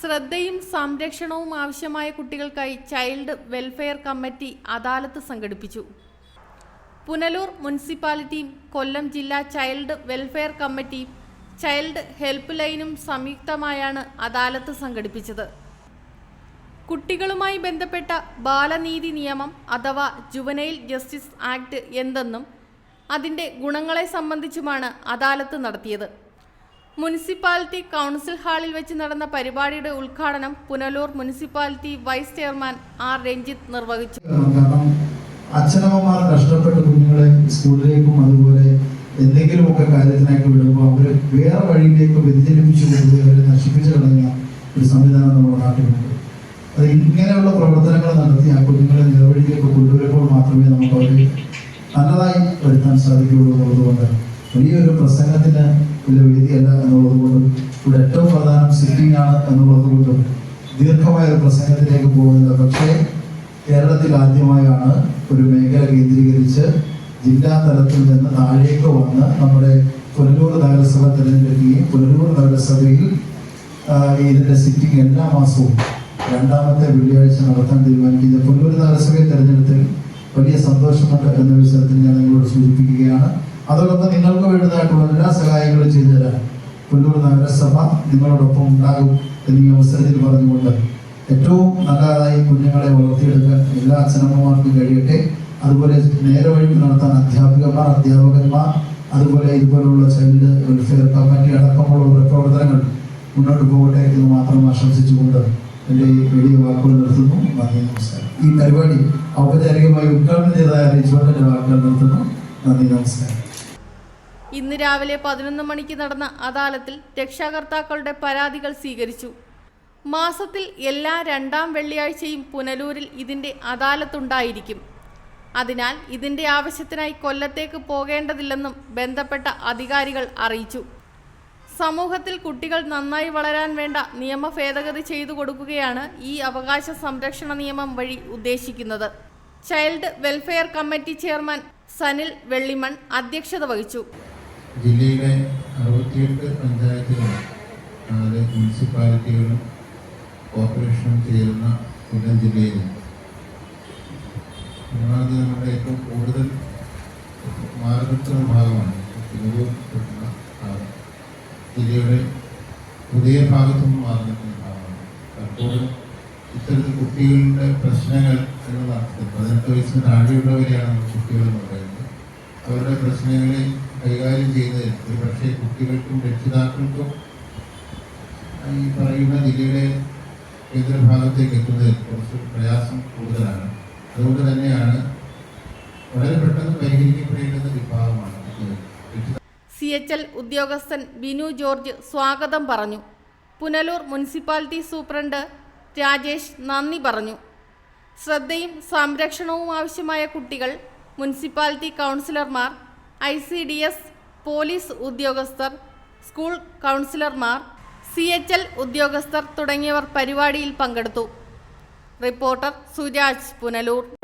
ശ്രദ്ധയും സംരക്ഷണവും ആവശ്യമായ കുട്ടികൾക്കായി ചൈൽഡ് വെൽഫെയർ കമ്മിറ്റി അദാലത്ത് സംഘടിപ്പിച്ചു. പുനലൂർ മുനിസിപ്പാലിറ്റിയും കൊല്ലം ജില്ലാ ചൈൽഡ് വെൽഫെയർ കമ്മിറ്റിയും ചൈൽഡ് ഹെൽപ്പ് ലൈനും സംയുക്തമായാണ് അദാലത്ത് സംഘടിപ്പിച്ചത്. കുട്ടികളുമായി ബന്ധപ്പെട്ട ബാലനീതി നിയമം അഥവാ ജുവനൈൽ ജസ്റ്റിസ് ആക്ട് എന്തെന്നും അതിന്റെ ഗുണങ്ങളെ സംബന്ധിച്ചുമാണ് അദാലത്ത് നടത്തിയത്. മുനിസിപ്പാലിറ്റി കൗൺസിൽ ഹാളിൽ വെച്ച് നടന്ന പരിപാടിയുടെ ഉദ്ഘാടനം Punalur municipality vice chairman R Ranjith നിർവഹിച്ചു. അച്ഛനമ്മമാർ കഷ്ടപ്പെട്ട് കുഞ്ഞുങ്ങളെ സ്കൂളിലേക്കും അതുപോലെ എന്തെങ്കിലുമൊക്കെ കാര്യത്തിനായിട്ട് വിടുമ്പോൾ അവരെ വേറെ വഴിയിലേക്ക് വ്യതിചലിപ്പിച്ചു കൊടുത്ത് അവരെ നശിപ്പിച്ചു കളയുന്ന ഒരു സംവിധാനം നമ്മുടെ നാട്ടിലുണ്ട്. അത് ഇങ്ങനെയുള്ള പ്രവർത്തനങ്ങൾ നടത്തി ആ കുഞ്ഞുങ്ങളെ നിലവഴിയിലേക്ക് കൊണ്ടുവരുമ്പോൾ മാത്രമേ നമുക്ക് അവരെ നല്ലതായി വരുത്താൻ സാധിക്കുകയുള്ളൂ എന്നുള്ളതുകൊണ്ട് വലിയൊരു പ്രസംഗത്തിന് ഇതിൽ വേദിയല്ല എന്നുള്ളത് കൊണ്ടും ഇവിടെ ഏറ്റവും പ്രധാനം സിറ്റിംഗ് ആണ് എന്നുള്ളത് കൊണ്ടും ദീർഘമായ ഒരു പ്രസംഗത്തിലേക്ക് പോകുന്നില്ല പക്ഷേ കേരളത്തിൽ ആദ്യമായാണ് ഒരു മേഖല കേന്ദ്രീകരിച്ച് ജില്ലാ തലത്തിൽ നിന്ന് താഴേക്ക് വന്ന് നമ്മുടെ പുനലൂർ നഗരസഭ തിരഞ്ഞെടുക്കുകയും പുനലൂർ നഗരസഭയിൽ ഇതിന്റെ സിറ്റിംഗ് എല്ലാ മാസവും രണ്ടാമത്തെ വെള്ളിയാഴ്ച നടത്താൻ തീരുമാനിക്കുന്നത് പുനലൂർ നഗരസഭയെ തിരഞ്ഞെടുത്തിൽ വലിയ സന്തോഷമുണ്ട് എന്ന വിഷയത്തിൽ ഞാൻ നിങ്ങളോട് സൂചിപ്പിക്കുകയാണ്. അതോടൊപ്പം നിങ്ങൾക്ക് വേണ്ടതായിട്ടുള്ള എല്ലാ സഹായങ്ങളും ചെയ്തു തരാൻ കൊല്ലൂർ നഗരസഭ നിങ്ങളോടൊപ്പം ഉണ്ടാകും എന്നീ അവസരത്തിൽ പറഞ്ഞുകൊണ്ട് ഏറ്റവും നല്ലതായി കുഞ്ഞുങ്ങളെ വളർത്തിയെടുക്കാൻ എല്ലാ അച്ഛനമ്മമാർക്കും കഴിയട്ടെ. അതുപോലെ നേരെ വഴിക്ക് നടത്താൻ അധ്യാപികമാർ അധ്യാപകന്മാർ അതുപോലെ ഇതുപോലുള്ള ചൈൽഡ് വെൽഫെയർ കമ്മിറ്റി അടക്കമുള്ള പ്രവർത്തനങ്ങൾ മുന്നോട്ട് പോകട്ടെ എന്ന് മാത്രം ആശംസിച്ചുകൊണ്ട് എന്റെ ഈ വീഡിയോ വാക്കുകൾ നിർത്തുന്നു. നന്ദി നമസ്കാരം. ഈ പരിപാടി ഔപചാരികമായി ഉദ്ഘാടനം ചെയ്തതായി അറിയിച്ചുകൊണ്ട് എന്റെ വാക്കുകൾ നിർത്തുന്നു. നന്ദി നമസ്കാരം. ഇന്ന് രാവിലെ പതിനൊന്ന് മണിക്ക് നടന്ന അദാലത്തിൽ രക്ഷാകർത്താക്കളുടെ പരാതികൾ സ്വീകരിച്ചു. മാസത്തിൽ എല്ലാ രണ്ടാം വെള്ളിയാഴ്ചയും പുനലൂരിൽ ഇതിന്റെ അദാലത്തുണ്ടായിരിക്കും. അതിനാൽ ഇതിന്റെ ആവശ്യത്തിനായി കൊല്ലത്തേക്ക് പോകേണ്ടതില്ലെന്നും ബന്ധപ്പെട്ട അധികാരികൾ അറിയിച്ചു. സമൂഹത്തിൽ കുട്ടികൾ നന്നായി വളരാൻ വേണ്ട നിയമ ഭേദഗതി ചെയ്തു കൊടുക്കുകയാണ് ഈ അവകാശ സംരക്ഷണ നിയമം വഴി ഉദ്ദേശിക്കുന്നത്. Child welfare committee chairman Sanil Vellimon അധ്യക്ഷത വഹിച്ചു. ജില്ലയിലെ അറുപത്തിയെട്ട് പഞ്ചായത്തുകളും നാല് മുനിസിപ്പാലിറ്റികളും കോർപ്പറേഷനും ചേരുന്ന കൊല്ലം ജില്ലയിലും. ഒന്നാമത് നമ്മുടെ ഏറ്റവും കൂടുതൽ മാറിനിൽക്കുന്ന ഭാഗമാണ് തിരുവൂർ ഭാഗം. ജില്ലയുടെ പുതിയ ഭാഗത്തുനിന്ന് മാറി നിൽക്കുന്ന ഭാഗമാണ്. പലപ്പോഴും ഇത്തരത്തിൽ കുട്ടികളുടെ പ്രശ്നങ്ങൾ എന്നുള്ള അർത്ഥത്തിൽ പതിനെട്ട് വയസ്സിന് താഴെയുള്ളവരെയാണ് കുട്ടികൾ എന്ന് പറയുന്നത്. അവരുടെ പ്രശ്നങ്ങളെ കൈകാര്യം ചെയ്യുന്നതിൽ ഒരുപക്ഷെ കുട്ടികൾക്കും രക്ഷിതാക്കൾക്കും ഈ പറയുന്ന ജില്ലയുടെ കേന്ദ്രഭാഗത്തേക്ക് എത്തുന്നതിൽ കുറച്ച് പ്രയാസം കൂടുതലാണ്. അതുകൊണ്ട് തന്നെയാണ് വളരെ പെട്ടെന്ന് പരിഹരിക്കപ്പെടേണ്ടുന്ന വിഭാഗമാണ് സി എച്ച് എൽ ഉദ്യോഗസ്ഥൻ ബിനു ജോർജ് സ്വാഗതം പറഞ്ഞു. പുനലൂർ മുനിസിപ്പാലിറ്റി സൂപ്രണ്ട് രാജേഷ് നന്ദി പറഞ്ഞു. ശ്രദ്ധയും സംരക്ഷണവും ആവശ്യമായ കുട്ടികൾ മുനിസിപ്പാലിറ്റി കൗൺസിലർമാർ I C D S police ഉദ്യോഗസ്ഥർ സ്കൂൾ കൗൺസിലർമാർ സി എച്ച് എൽ ഉദ്യോഗസ്ഥർ തുടങ്ങിയവർ പരിപാടിയിൽ പങ്കെടുത്തു. റിപ്പോർട്ടർ സുരാജ് പുനലൂർ.